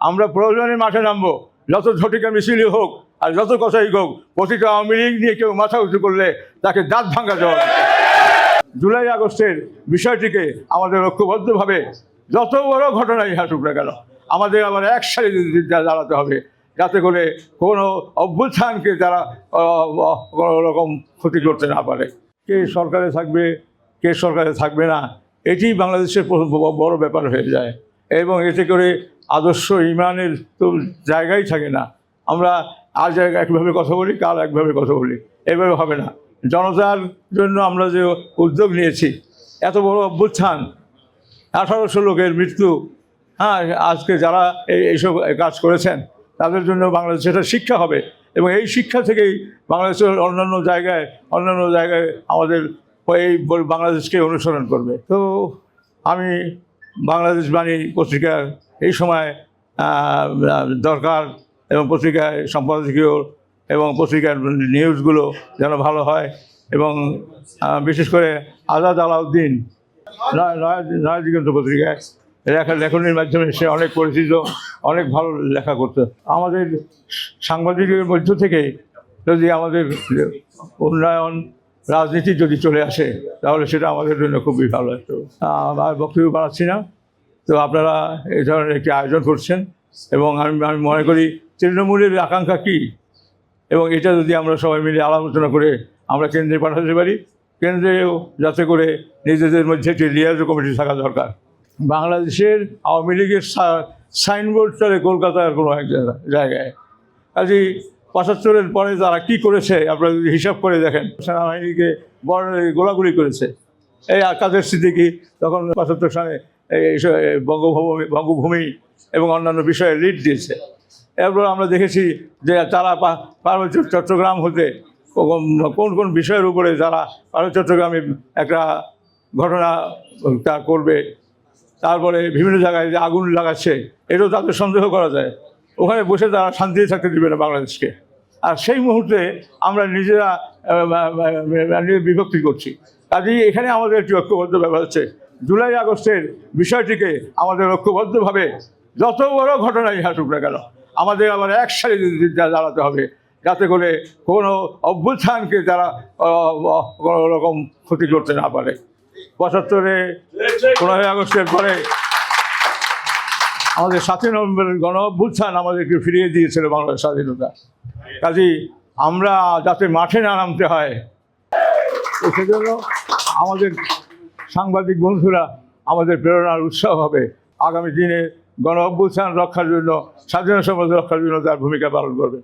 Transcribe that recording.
আমরা প্রয়োজনে মাঠে নামবো। যত ঝটিকা মিছিলই হোক আর যত কথাই হোক, প্রতিটা আওয়ামী লীগ নিয়ে কেউ মাথা উঁচু করলে তাকে দাঁত ভাঙ্গা দেওয়া জুলাই আগস্টের বিষয়টিকে আমাদের ঐক্যবদ্ধভাবে যত বড় ঘটনাই হাঁটুক না কেন, আমাদের আবার এক সারি দাঁড়াতে হবে। যাতে করে কোনো অভ্যুত্থানকে তারা কোনো রকম ক্ষতি করতে না পারে। কে সরকারে থাকবে, কে সরকারে থাকবে না, এটি বাংলাদেশের বড় ব্যাপার হয়ে যায়। এবং এতে করে আদর্শ ইমানের তো জায়গাই থাকে না। আমরা আজ এক- একভাবে কথা বলি কাল একভাবে কথা বলি, এভাবে হবে না। জনতার জন্য আমরা যে উদ্যোগ নিয়েছি, এত বড় অভ্যুত্থান, আঠারোশো লোকের মৃত্যু হ্যাঁ আজকে যারা এই, এইসব কাজ করেছেন, তাদের জন্য বাংলাদেশে এটা শিক্ষা হবে এবং এই শিক্ষা থেকেই বাংলাদেশের অন্যান্য জায়গায় অন্যান্য জায়গায় আমাদের এই বাংলাদেশকে অনুসরণ করবে। তো আমি বাংলাদেশ বাণী পত্রিকার এই সময় দরকার এবং পত্রিকায়, সম্পাদকীয় এবং পত্রিকার নিউজগুলো যেন ভালো হয় এবং বিশেষ করে আজাদ আলাউদ্দিন নয়- দিগন্ত পত্রিকায় লেখা, লেখনের মাধ্যমে সে অনেক পরিচিত, অনেক ভালো লেখা করতো। আমাদের সাংবাদিকের মধ্য থেকে যদি আমাদের উন্নয়ন, রাজনীতি যদি চলে আসে, তাহলে সেটা আমাদের জন্য খুবই ভালো আর বক্তব্য বাড়াচ্ছি না। তো আপনারা এই ধরনের একটি আয়োজন করছেন এবং আমি আমি মনে করি তৃণমূলের আকাঙ্ক্ষা কী? এবং এটা যদি আমরা সবাই মিলে আলোচনা করে আমরা কেন্দ্রে পাঠাতে পারি, কেন্দ্রেও যাতে করে নিজেদের মধ্যে একটি লিয়াজ কমিটি থাকা দরকার। বাংলাদেশের আওয়ামী লীগের সাইনবোর্ড চলে কলকাতার কোনো এক জায়গা- জায়গায়। কাজেই পঁচাত্তরের পরে তারা কী করেছে, আপনারা যদি হিসাব করে দেখেন। সেনাবাহিনীকে বড় গোলাগুলি করেছে। এই আকাশের স্মৃতি সিদ্দিকি তখন পঁচাত্তর সালে বঙ্গভূমি বঙ্গভূমি এবং অন্যান্য বিষয়ে লিড দিয়েছে। এরপর আমরা দেখেছি যে তারা পার্বত্য চট্টগ্রাম হতে কোন কোন বিষয়ের উপরে যারা পার্বত্য চট্টগ্রামে একটা ঘটনা তা করবে। তারপরে বিভিন্ন জায়গায় যে আগুন লাগাচ্ছে, এটাও তাদের সন্দেহ করা যায়। ওখানে বসে তারা শান্তিতে থাকতে দেবে না বাংলাদেশকে। আর সেই মুহূর্তে আমরা নিজেরা বিভক্তি করছি। কাজেই এখানে আমাদের একটি ঐক্যবদ্ধ ব্যাপার হচ্ছে জুলাই আগস্টের বিষয়টিকে আমাদের ঐক্যবদ্ধভাবে যত বড় ঘটনাই হাঁটুক না কেন, আমাদের আবার এক সারি দাঁড়াতে হবে। যাতে করে কোনো অভ্যুত্থানকে তারা কোনো রকম ক্ষতি করতে না পারে। পঁচাত্তরে পনেরোই আগস্টের পরে আমাদের সাতই নভেম্বরের গণ অভ্যুত্থান আমাদেরকে ফিরিয়ে দিয়েছিল বাংলার স্বাধীনতা। কাজেই আমরা যাতে মাঠে না নামতে হয় সেজন্য আমাদের সাংবাদিক বন্ধুরা, আমাদের প্রেরণার উৎসাহ হবে। আগামী দিনে গণ অভ্যুত্থান রক্ষার জন্য, স্বাধীনতা সমাজ রক্ষার জন্য তার ভূমিকা পালন করবে।